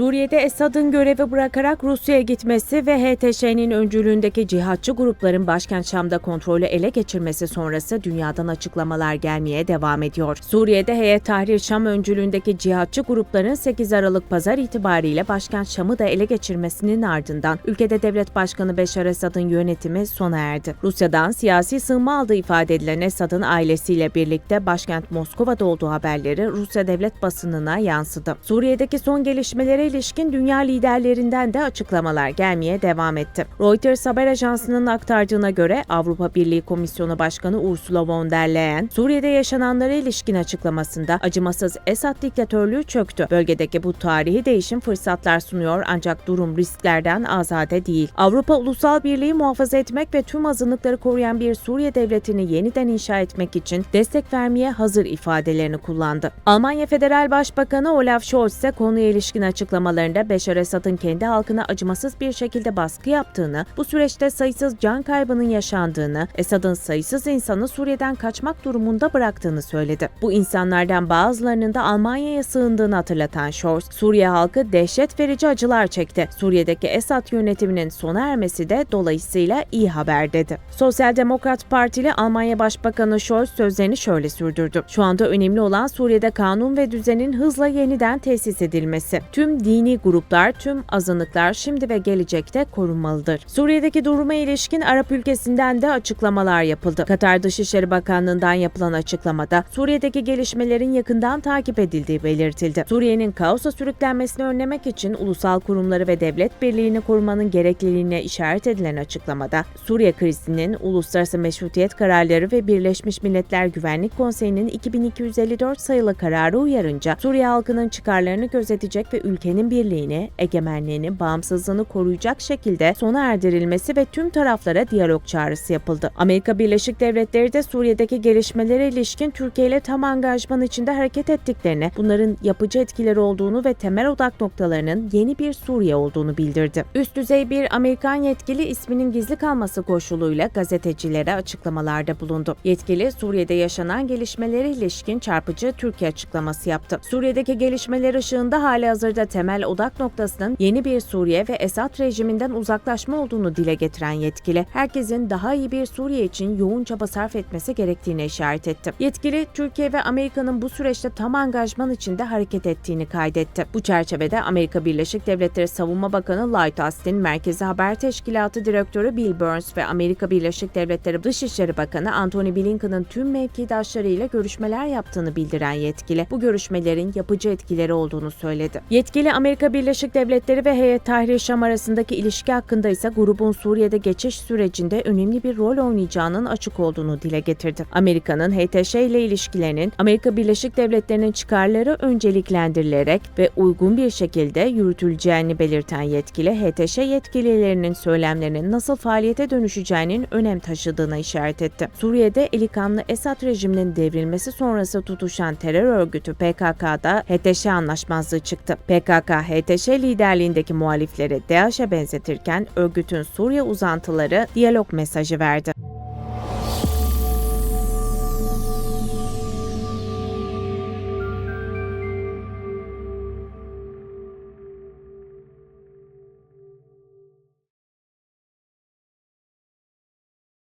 Suriye'de Esad'ın görevi bırakarak Rusya'ya gitmesi ve HTŞ'nin öncülüğündeki cihatçı grupların başkent Şam'da kontrolü ele geçirmesi sonrası dünyadan açıklamalar gelmeye devam ediyor. Suriye'de Heyet Tahrir Şam öncülüğündeki cihatçı grupların 8 Aralık pazar itibariyle başkent Şam'ı da ele geçirmesinin ardından ülkede devlet başkanı Beşar Esad'ın yönetimi sona erdi. Rusya'dan siyasi sığınma aldığı ifade edilen Esad'ın ailesiyle birlikte başkent Moskova'da olduğu haberleri Rusya devlet basınına yansıdı. Suriye'deki son gelişmelere ilişkin dünya liderlerinden de açıklamalar gelmeye devam etti. Reuters haber ajansının aktardığına göre Avrupa Birliği Komisyonu Başkanı Ursula von der Leyen, Suriye'de yaşananlara ilişkin açıklamasında acımasız Esad diktatörlüğü çöktü. Bölgedeki bu tarihi değişim fırsatlar sunuyor ancak durum risklerden azade değil. Avrupa ulusal birliği muhafaza etmek ve tüm azınlıkları koruyan bir Suriye devletini yeniden inşa etmek için destek vermeye hazır ifadelerini kullandı. Almanya Federal Başbakanı Olaf Scholz ise konuya ilişkin açıklamalarında Beşar Esad'ın kendi halkına acımasız bir şekilde baskı yaptığını, bu süreçte sayısız can kaybının yaşandığını, Esad'ın sayısız insanı Suriye'den kaçmak durumunda bıraktığını söyledi. Bu insanlardan bazılarının da Almanya'ya sığındığını hatırlatan Scholz, Suriye halkı dehşet verici acılar çekti. Suriye'deki Esad yönetiminin sona ermesi de dolayısıyla iyi haber dedi. Sosyal Demokrat Partili Almanya Başbakanı Scholz sözlerini şöyle sürdürdü. Şu anda önemli olan Suriye'de kanun ve düzenin hızla yeniden tesis edilmesi. Tüm dini gruplar, tüm azınlıklar şimdi ve gelecekte korunmalıdır. Suriye'deki duruma ilişkin Arap ülkesinden de açıklamalar yapıldı. Katar Dışişleri Bakanlığı'ndan yapılan açıklamada Suriye'deki gelişmelerin yakından takip edildiği belirtildi. Suriye'nin kaosa sürüklenmesini önlemek için ulusal kurumları ve devlet birliğini korumanın gerekliliğine işaret edilen açıklamada Suriye krizinin uluslararası meşrutiyet kararları ve Birleşmiş Milletler Güvenlik Konseyi'nin 2254 sayılı kararı uyarınca Suriye halkının çıkarlarını gözetecek ve ülkenin birliğini, egemenliğini, bağımsızlığını koruyacak şekilde sona erdirilmesi ve tüm taraflara diyalog çağrısı yapıldı. Amerika Birleşik Devletleri de Suriye'deki gelişmelere ilişkin Türkiye ile tam angajman içinde hareket ettiklerini, bunların yapıcı etkileri olduğunu ve temel odak noktalarının yeni bir Suriye olduğunu bildirdi. Üst düzey bir Amerikan yetkili isminin gizli kalması koşuluyla gazetecilere açıklamalarda bulundu. Yetkili Suriye'de yaşanan gelişmelere ilişkin çarpıcı Türkiye açıklaması yaptı. Suriye'deki gelişmeler ışığında hali hazırda temel odak noktasının yeni bir Suriye ve Esad rejiminden uzaklaşma olduğunu dile getiren yetkili, herkesin daha iyi bir Suriye için yoğun çaba sarf etmesi gerektiğine işaret etti. Yetkili, Türkiye ve Amerika'nın bu süreçte tam angajman içinde hareket ettiğini kaydetti. Bu çerçevede Amerika Birleşik Devletleri Savunma Bakanı Lloyd Austin, Merkezi Haber Teşkilatı Direktörü Bill Burns ve Amerika Birleşik Devletleri Dışişleri Bakanı Antony Blinken'ın tüm mevkidaşlarıyla görüşmeler yaptığını bildiren yetkili, bu görüşmelerin yapıcı etkileri olduğunu söyledi. Yetkili Amerika Birleşik Devletleri ve Heyet Tahrir Şam arasındaki ilişki hakkında ise grubun Suriye'de geçiş sürecinde önemli bir rol oynayacağının açık olduğunu dile getirdi. Amerika'nın HTŞ ile ilişkilerinin Amerika Birleşik Devletleri'nin çıkarları önceliklendirilerek ve uygun bir şekilde yürütüleceğini belirten yetkili, HTŞ yetkililerinin söylemlerinin nasıl faaliyete dönüşeceğinin önem taşıdığına işaret etti. Suriye'de eli kanlı Esad rejiminin devrilmesi sonrası tutuşan terör örgütü PKK'da HTŞ anlaşmazlığı çıktı. PKK, HTŞ liderliğindeki muhalifleri DAEŞ'e benzetirken örgütün Suriye uzantıları diyalog mesajı verdi.